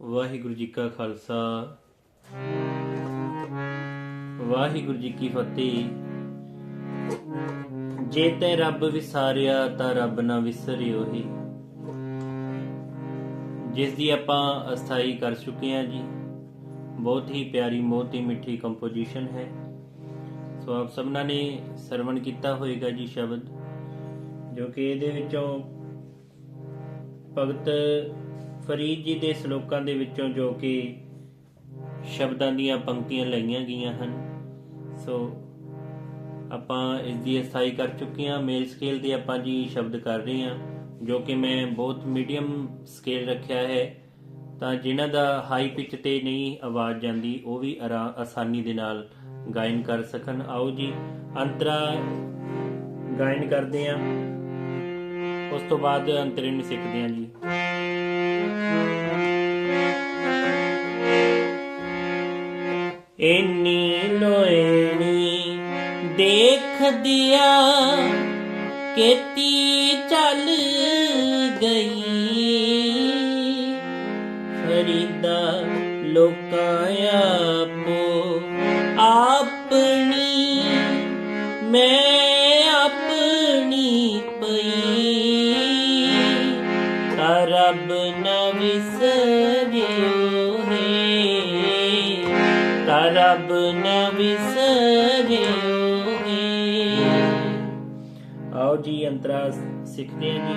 ਵਾਹਿਗੁਰੂ ਜੀ ਕਾ ਖਾਲਸਾ। ਵਾਹਿਗੁਰੂ ਜੀ ਕੀ ਫਤਿਹ। ਜੇ ਤੈ ਰੱਬ ਵਿਸਾਰਿਆ ਤਾਂ ਰੱਬ ਨਾ ਵਿਸਰਿਓ ਹੀ ਜਿਸ ਦੀ ਆਪਾਂ ਅਸਥਾਈ ਕਰ ਚੁੱਕੇ ਆ ਜੀ, ਬਹੁਤ ਹੀ ਪਿਆਰੀ, ਬਹੁਤ ਹੀ ਮਿੱਠੀ ਕੰਪੋਜੀਸ਼ਨ ਹੈ। ਸੋ ਆਪ ਸਭਨਾਂ ਨੇ ਸਰਵਣ ਕੀਤਾ ਹੋਏਗਾ ਜੀ ਸ਼ਬਦ, ਜੋ ਕਿ ਇਹਦੇ ਵਿੱਚੋਂ ਭਗਤ ਫਰੀਦ ਜੀ ਦੇ ਸ਼ਲੋਕਾਂ ਦੇ ਵਿੱਚੋਂ ਜੋ ਕਿ ਸ਼ਬਦਾਂ ਦੀਆਂ ਪੰਕਤੀਆਂ ਲਈਆਂ ਗਈਆਂ ਹਨ, ਸੋ ਆਪਾਂ ਇਸ ਦੀ ਅਸਥਾਈ ਕਰ ਚੁੱਕੇ ਹਾਂ। ਮੇਲ ਸਕੇਲ ਤੇ ਆਪਾਂ ਜੀ ਸ਼ਬਦ ਕਰ ਰਹੇ ਹਾਂ, ਜੋ ਕਿ ਮੈਂ ਬਹੁਤ ਮੀਡੀਅਮ ਸਕੇਲ ਰੱਖਿਆ ਹੈ। ਤਾਂ ਜਿਨ੍ਹਾਂ ਦਾ ਹਾਈ ਪਿਚ ਤੇ ਨਹੀਂ ਆਵਾਜ਼ ਜਾਂਦੀ, ਉਹ ਵੀ ਆਰਾ- ਆਸਾਨੀ ਦੇ ਨਾਲ ਗਾਇਨ ਕਰ ਸਕਣ। ਆਓ ਜੀ, ਅੰਤਰਾ ਗਾਇਨ ਕਰਦੇ ਹਾਂ। ਉਸ ਤੋਂ ਬਾਅਦ ਅੰਤਰੇ ਨੂੰ ਸਿੱਖਦੇ ਹਾਂ ਜੀ। ਇੰਨੀ ਲੋਏਣੀ ਦੇਖ ਦਿਆ ਕੀਤੀ ਚੱਲ ਗਈ। ਫਰੀਦਾ ਲੋਕਾਂ ਆਪੋ ਆਪਣੀ ਮੈਂ ਵਿਸਰਿਓ ਹੈ ਤਾਂ ਰੱਬ ਨਾ ਵਿਸਰਿਓ ਹੈ ਆਓ ਜੀ ਅੰਤਰਾ ਸਿੱਖਦੇ ਹਾਂ ਜੀ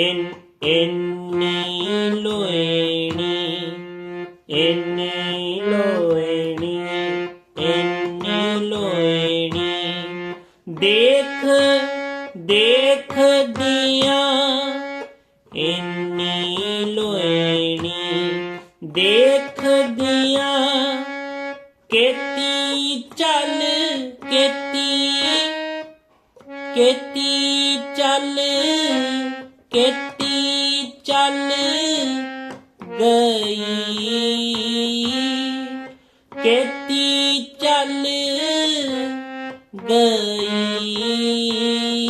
ਇਨ ਇੰਨੀ ਲੋਏਣੀ ਇੰਨੀ ਲੋਏਣੀ ਇੰਨੀ ਲੋਏਣੀ ਦੇਖ ਦੇਖ ਦਿਆਂ ਇੰਨੀ ਲੋਏਣੀ ਦੇਖਦਿਆਂ ਕੇਤੀ ਚੱਲ, ਕੇਤੀ ਕੇਤੀ ਚੱਲ ਕੇਤੀ ਚੱਲ ਗਈ। ਕੇਤੀ ਚੱਲ ਗਈ।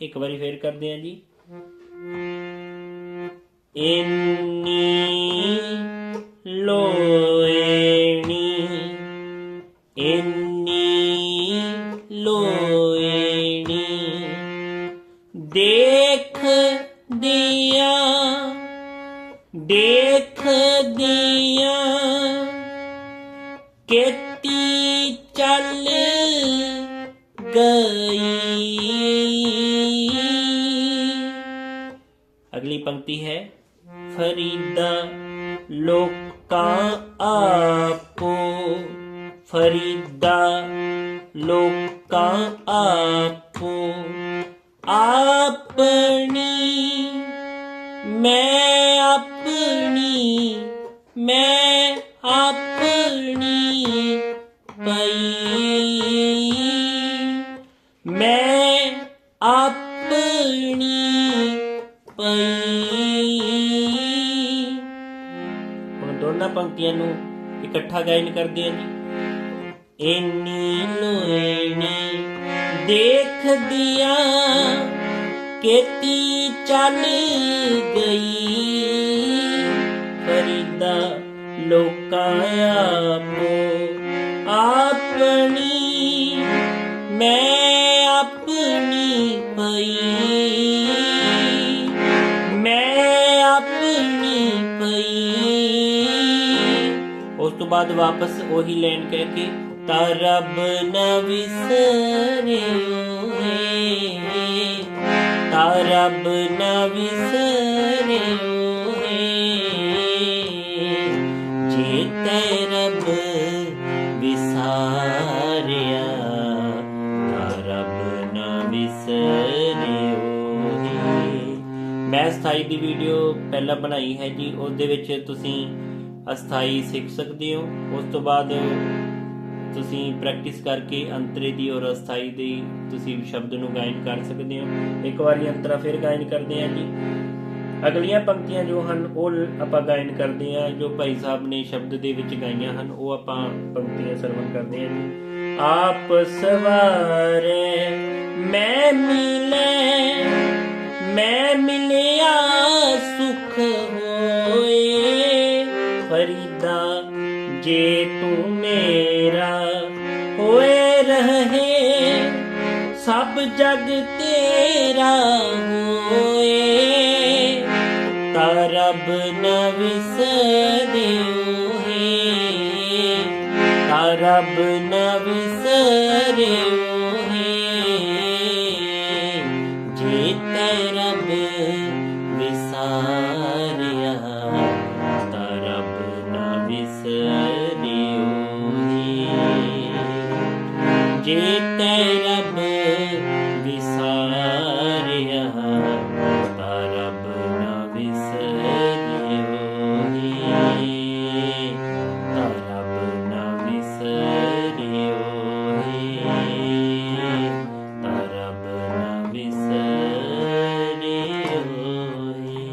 ਇੱਕ ਵਾਰੀ ਫੇਰ ਕਰਦੇ ਹਾਂ ਜੀ। ਇੰਨੀ ਲੋਏਣੀ ਇੰਨੀ ਲੋਏਣੀ ਦੇਖ ਦਿਆਂ ਦੇਖ ਦਿਆਂ ਕੇਤੀ ਚੱਲ ਗਈ ਅਗਲੀ ਪੰਕਤੀ ਹੈ ਫਰੀਦਾ ਲੋਕਾਂ ਆਪੋ, ਫਰੀਦਾ ਲੋਕਾਂ ਆਪੋ, ਆਪਣੀ ਮੈਂ ਆਪਣੀ ਮੈਂ ਆਪਣੀ ਪਈ। ਮੈਂ ਆਪਣੀ ਪਈ। ਹੁਣ ਦੋਨਾਂ ਪੰਕਤੀਆਂ ਨੂੰ ਇਕੱਠਾ ਗਾਇਨ ਕਰਦੇ ਹਾਂ ਜੀ। ਇੰਨੀ ਲੋਏਣੀ ਦੇਖ ਦਿਆਂ ਕੇਤੀ ਚੱਲ ਗਈ। ਫਰੀਦਾ ਲੋਕਾਂ ਆਪੋ ਉਸ ਤੋਂ ਬਾਅਦ ਵਾਪਸ ਉਹੀ ਲਾਈਨ ਕਹਿ ਕੇ, ਤਾਂ ਰੱਬ ਨਾ ਵਿਸਰਿਓ ਹੈ ਤਾਂ ਰੱਬ ਨਾ ਵਿਸਰਿਓ ਹੈ ਜੇ ਰੱਬ ਵਿਸਾਰਿਆ, ਤਾਂ ਰੱਬ ਨਾ ਵਿਸਰਿਓ ਮੈਂ ਸਥਾਈ ਦੀ ਵੀਡੀਓ ਪਹਿਲਾਂ ਬਣਾਈ ਹੈ ਜੀ ਉਸ ਦੇ ਵਿੱਚ ਤੁਸੀਂ ਅਸਥਾਈ ਸਿੱਖ ਸਕਦੇ ਹੋ। ਉਸ ਤੋਂ ਬਾਅਦ ਤੁਸੀਂ ਪ੍ਰੈਕਟਿਸ ਕਰਕੇ ਅੰਤਰੇ ਦੀ ਔਰ ਅਸਥਾਈ ਦੀ ਤੁਸੀਂ ਸ਼ਬਦ ਨੂੰ ਗਾਇਨ ਕਰ ਸਕਦੇ ਹੋ। ਇੱਕ ਵਾਰੀ ਅੰਤਰਾ ਫਿਰ ਗਾਇਨ ਕਰਦੇ ਹਾਂ ਜੀ। ਅਗਲੀਆਂ ਪੰਕਤੀਆਂ ਜੋ ਹਨ, ਉਹ ਆਪਾਂ ਗਾਇਨ ਕਰਦੇ ਹਾਂ, ਜੋ ਭਾਈ ਸਾਹਿਬ ਨੇ ਸ਼ਬਦ ਦੇ ਵਿੱਚ ਗਾਈਆਂ ਹਨ, ਉਹ ਆਪਾਂ ਪੰਕਤੀਆਂ ਸਰਵਣ ਕਰਦੇ ਹਾਂ ਜੀ। ਆਪ ਸਵਾਰੇ, ਮੈਂ ਮਿਲੇ, ਮੈਂ ਮਿਲਿਆ ਰਹੇ। ਸਭ ਜਗ ਤੇਰਾ ਹੋਏ। ਤਾ ਰੱਬ ਨ ਵਿਸਰਿਓ ਹੈ ਤਾ ਰੱਬ ਨ ਵਿਸਰਿਓ ਹੈ ਤੈ ਰੱਬ ਵਿਸਾਰਿਆ ਤਾ ਰੱਬ ਨਾ ਵਿਸਰਿਓ ਹੈ ਤਾ ਰੱਬ ਨਾ ਵਿਸਰਿਓ ਹੈ ਤਾ ਰੱਬ ਨਾ ਵਿਸਰਿਓ ਹੈ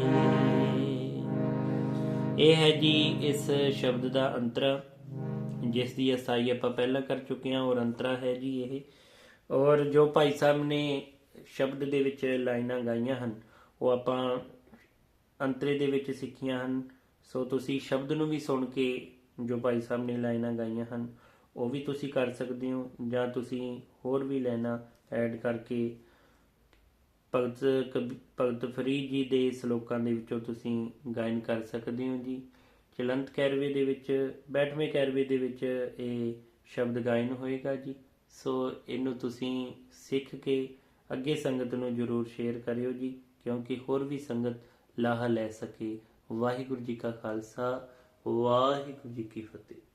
ਇਹ ਹੈ ਜੀ ਇਸ ਸ਼ਬਦ ਦਾ ਅੰਤਰ। ਜਿਸ ਦੀ ਅਸਾਈ ਆਪਾਂ ਪਹਿਲਾਂ ਕਰ ਚੁੱਕੇ ਹਾਂ ਔਰ ਅੰਤਰਾ ਹੈ ਜੀ ਇਹ। ਔਰ ਜੋ ਭਾਈ ਸਾਹਿਬ ਨੇ ਸ਼ਬਦ ਦੇ ਵਿੱਚ ਲਾਈਨਾਂ ਗਾਈਆਂ ਹਨ, ਉਹ ਆਪਾਂ ਅੰਤਰੇ ਦੇ ਵਿੱਚ ਸਿੱਖੀਆਂ ਹਨ। ਸੋ ਤੁਸੀਂ ਸ਼ਬਦ ਨੂੰ ਵੀ ਸੁਣ ਕੇ ਜੋ ਭਾਈ ਸਾਹਿਬ ਨੇ ਲਾਈਨਾਂ ਗਾਈਆਂ ਹਨ, ਉਹ ਵੀ ਤੁਸੀਂ ਕਰ ਸਕਦੇ ਹੋ, ਜਾਂ ਤੁਸੀਂ ਹੋਰ ਵੀ ਲਾਈਨਾਂ ਐਡ ਕਰਕੇ ਭਗਤ ਕਬੀ- ਭਗਤ ਫਰੀਦ ਜੀ ਦੇ ਸ਼ਲੋਕਾਂ ਦੇ ਵਿੱਚੋਂ ਤੁਸੀਂ ਗਾਇਨ ਕਰ ਸਕਦੇ ਹੋ ਜੀ। ਚਲੰਤ ਕੈਰਵੇ ਦੇ ਵਿੱਚ, ਬੈਠਵੇਂ ਕੈਰਵੇ ਦੇ ਵਿੱਚ ਇਹ ਸ਼ਬਦ ਗਾਇਨ ਹੋਏਗਾ ਜੀ। ਸੋ ਇਹਨੂੰ ਤੁਸੀਂ ਸਿੱਖ ਕੇ ਅੱਗੇ ਸੰਗਤ ਨੂੰ ਜਰੂਰ ਸ਼ੇਅਰ ਕਰਿਓ ਜੀ, ਕਿਉਂਕਿ ਹੋਰ ਵੀ ਸੰਗਤ ਲਾਹਾ ਲੈ ਸਕੇ। ਵਾਹਿਗੁਰੂ ਜੀ ਕਾ ਖਾਲਸਾ, ਵਾਹਿਗੁਰੂ ਜੀ ਕੀ ਫਤਿਹ।